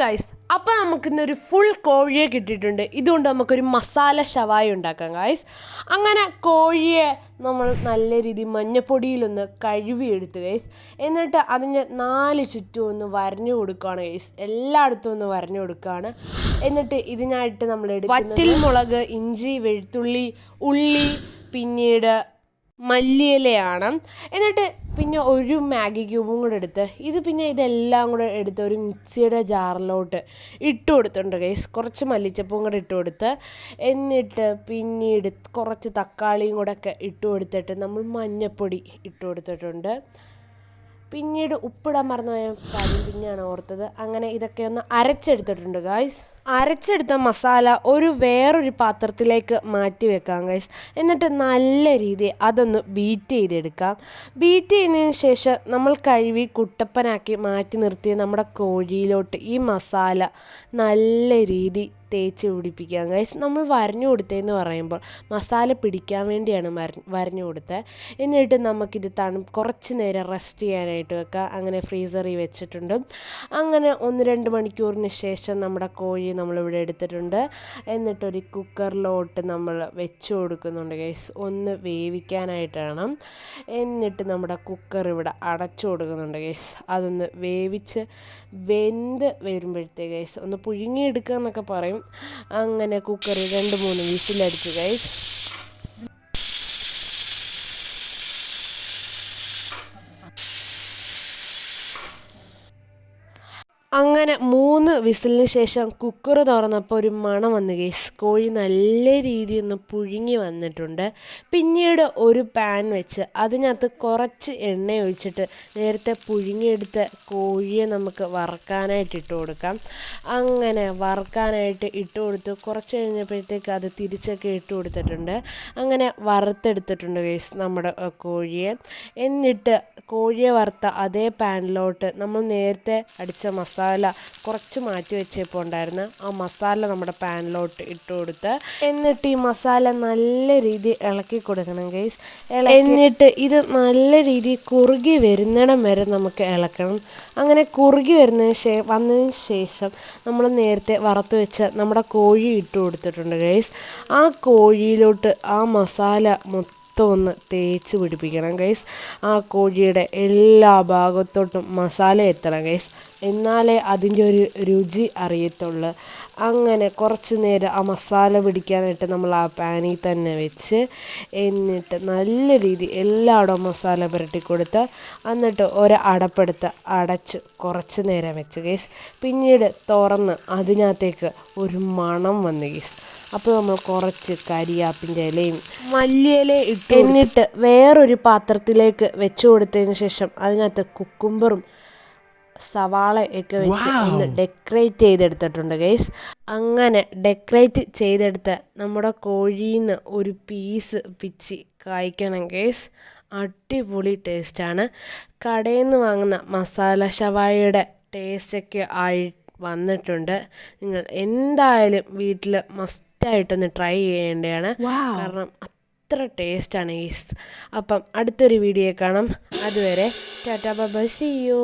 Guys അപ്പോൾ നമുക്കിന്നൊരു full കോഴിയെ കിട്ടിയിട്ടുണ്ട്. ഇതുകൊണ്ട് നമുക്കൊരു മസാല ഷവായി ഉണ്ടാക്കാം ഗായ്സ് അങ്ങനെ കോഴിയെ നമ്മൾ നല്ല രീതിയിൽ മഞ്ഞപ്പൊടിയിലൊന്ന് കഴുകിയെടുത്ത് ഗൈസ് എന്നിട്ട് അതിന് നാല് ചുറ്റും ഒന്ന് വരഞ്ഞു കൊടുക്കുകയാണ് ഗൈസ് എല്ലായിടത്തും ഒന്ന് വരഞ്ഞു കൊടുക്കുകയാണ്. എന്നിട്ട് ഇതിനായിട്ട് നമ്മൾ വറ്റിൽ മുളക് ഇഞ്ചി വെളുത്തുള്ളി ഉള്ളി പിന്നീട് മല്ലിയിലയാണ്. എന്നിട്ട് പിന്നെ ഒരു മാഗി ക്യൂബും കൂടെ എടുത്ത് ഇത് പിന്നെ ഇതെല്ലാം കൂടെ എടുത്ത് ഒരു മിക്സിയുടെ ജാറിലോട്ട് ഇട്ട് കൊടുത്തിട്ടുണ്ട് ഗൈസ് കുറച്ച് മല്ലിച്ചപ്പും കൂടെ ഇട്ട് കൊടുത്ത് എന്നിട്ട് പിന്നീട് കുറച്ച് തക്കാളിയും കൂടെ ഒക്കെ ഇട്ട് കൊടുത്തിട്ട് നമ്മൾ മഞ്ഞപ്പൊടി ഇട്ട് കൊടുത്തിട്ടുണ്ട്. പിന്നീട് ഉപ്പിടാൻ മറന്നുപോയ കാര്യം പിന്നെയാണ് ഓർത്തത്. അങ്ങനെ ഇതൊക്കെ ഒന്ന് അരച്ചെടുത്തിട്ടുണ്ട് ഗായ്സ് അരച്ചെടുത്ത മസാല ഒരു വേറൊരു പാത്രത്തിലേക്ക് മാറ്റി വെക്കാം ഗൈസ് എന്നിട്ട് നല്ല രീതി അതൊന്ന് ബീറ്റ് ചെയ്തെടുക്കാം. ബീറ്റ് ചെയ്യുന്നതിന് ശേഷം നമ്മൾ കഴുകി കുട്ടപ്പനാക്കി മാറ്റി നിർത്തിയ നമ്മുടെ കോഴിയിലോട്ട് ഈ മസാല നല്ല രീതി തേച്ച് പിടിപ്പിക്കാം ഗൈസ് നമ്മൾ വരഞ്ഞു കൊടുത്തതെന്ന് പറയുമ്പോൾ മസാല പിടിക്കാൻ വേണ്ടിയാണ് വരഞ്ഞു കൊടുത്തത് എന്നിട്ട് നമുക്കിത് തണു കുറച്ച് നേരം റെസ്റ്റ് ചെയ്യാനായിട്ട് വെക്കാം. അങ്ങനെ ഫ്രീസറിൽ വെച്ചിട്ടുണ്ട്. അങ്ങനെ ഒന്ന് രണ്ട് മണിക്കൂറിന് ശേഷം നമ്മുടെ കോഴി നമ്മളിവിടെ എടുത്തിട്ടുണ്ട്. എന്നിട്ടൊരു കുക്കറിലോട്ട് നമ്മൾ വെച്ച് കൊടുക്കുന്നുണ്ട് ഗൈസ് ഒന്ന് വേവിക്കാനായിട്ടാണ്. എന്നിട്ട് നമ്മുടെ കുക്കർ ഇവിടെ അടച്ചു കൊടുക്കുന്നുണ്ട് ഗൈസ് അതൊന്ന് വേവിച്ച് വെന്ത് വരുമ്പോഴത്തേക്ക് ഗൈസ് ഒന്ന് പുഴുങ്ങിയെടുക്കുക എന്നൊക്കെ പറയും. അങ്ങനെ കുക്കർ രണ്ട് മൂന്ന് വിസിലടിച്ചു ഗൈസ് അങ്ങനെ മൂന്ന് വിസിലിന് ശേഷം കുക്കർ തുറന്നപ്പോൾ ഒരു മണം വന്നു കേസ് കോഴി നല്ല രീതിയിൽ ഒന്ന് പുഴുങ്ങി വന്നിട്ടുണ്ട്. പിന്നീട് ഒരു പാൻ വെച്ച് അതിനകത്ത് കുറച്ച് എണ്ണ ഒഴിച്ചിട്ട് നേരത്തെ പുഴുങ്ങിയെടുത്ത കോഴിയെ നമുക്ക് വറക്കാനായിട്ട് ഇട്ട് കൊടുക്കാം. അങ്ങനെ വറക്കാനായിട്ട് ഇട്ട് കൊടുത്ത് കുറച്ച് കഴിഞ്ഞപ്പോഴത്തേക്ക് അത് തിരിച്ചൊക്കെ ഇട്ട് കൊടുത്തിട്ടുണ്ട്. അങ്ങനെ വറുത്തെടുത്തിട്ടുണ്ട് കേസ് നമ്മുടെ കോഴിയെ. എന്നിട്ട് കോഴിയെ വറുത്ത അതേ പാനിലോട്ട് നമ്മൾ നേരത്തെ അടിച്ച മസാല കുറച്ച് മാറ്റി വെച്ചപ്പോൾ ഉണ്ടായിരുന്ന ആ മസാല നമ്മുടെ പാനിലോട്ട് ഇട്ട് കൊടുത്ത് എന്നിട്ട് ഈ മസാല നല്ല രീതി ഇളക്കി കൊടുക്കണം ഗൈസ് എന്നിട്ട് ഇത് നല്ല രീതിയിൽ കുറുകി വരുന്നിടം വരെ നമുക്ക് ഇളക്കണം. അങ്ങനെ കുറുകി വരുന്നതിന് ശേ വന്നതിന് ശേഷം നമ്മൾ നേരത്തെ വറുത്ത് വെച്ച നമ്മുടെ കോഴി ഇട്ട് കൊടുത്തിട്ടുണ്ട് ഗൈസ് ആ കോഴിയിലോട്ട് ആ മസാല മൊത്തം മൊത്തം ഒന്ന് തേച്ച് പിടിപ്പിക്കണം ഗൈസ് ആ കോഴിയുടെ എല്ലാ ഭാഗത്തോട്ടും മസാല എത്തണം ഗൈസ് എന്നാലേ അതിന്റെ ഒരു രുചി അറിയത്തുള്ളൂ. അങ്ങനെ കുറച്ച് നേരം ആ മസാല പിടിക്കാനായിട്ട് നമ്മൾ ആ പാനിൽ തന്നെ വെച്ച് എന്നിട്ട് നല്ല രീതി എല്ലായിടവും മസാല പുരട്ടി കൊടുത്ത് എന്നിട്ട് ഒരു അടപ്പെടുത്ത് അടച്ച് കുറച്ച് നേരം വെച്ച് ഗേസ് പിന്നീട് തുറന്ന് അതിനകത്തേക്ക് ഒരു മണം വന്ന് ഗേസ് അപ്പോൾ നമ്മൾ കുറച്ച് കരിയാപ്പിന്റെ ഇലയും മല്ലിയില ഇട്ട് എന്നിട്ട് വേറൊരു പാത്രത്തിലേക്ക് വെച്ചു കൊടുത്തതിന് ശേഷം അതിനകത്ത് കുക്കുംബറും സവാള ഒക്കെ വെച്ച് ഒന്ന് ഡെക്കറേറ്റ് ചെയ്തെടുത്തിട്ടുണ്ട് ഗൈസ് അങ്ങനെ ഡെക്കറേറ്റ് ചെയ്തെടുത്ത നമ്മുടെ കോഴിയിൽ നിന്ന് ഒരു പീസ് പിച്ചി കായ്ക്കണം ഗൈസ് അടിപൊളി ടേസ്റ്റാണ് കടയിൽ നിന്ന് വാങ്ങുന്ന മസാല ഷവായയുടെ ടേസ്റ്റൊക്കെ ആയി വന്നിട്ടുണ്ട്. നിങ്ങൾ എന്തായാലും വീട്ടിൽ മസ്റ്റായിട്ടൊന്ന് ട്രൈ ചെയ്യേണ്ടതാണ്. കാരണം അത്ര ടേസ്റ്റാണ് ഈസ് അപ്പം അടുത്തൊരു വീഡിയോ കാണാം. അതുവരെ ടാറ്റാ ബൈ സിയോ യു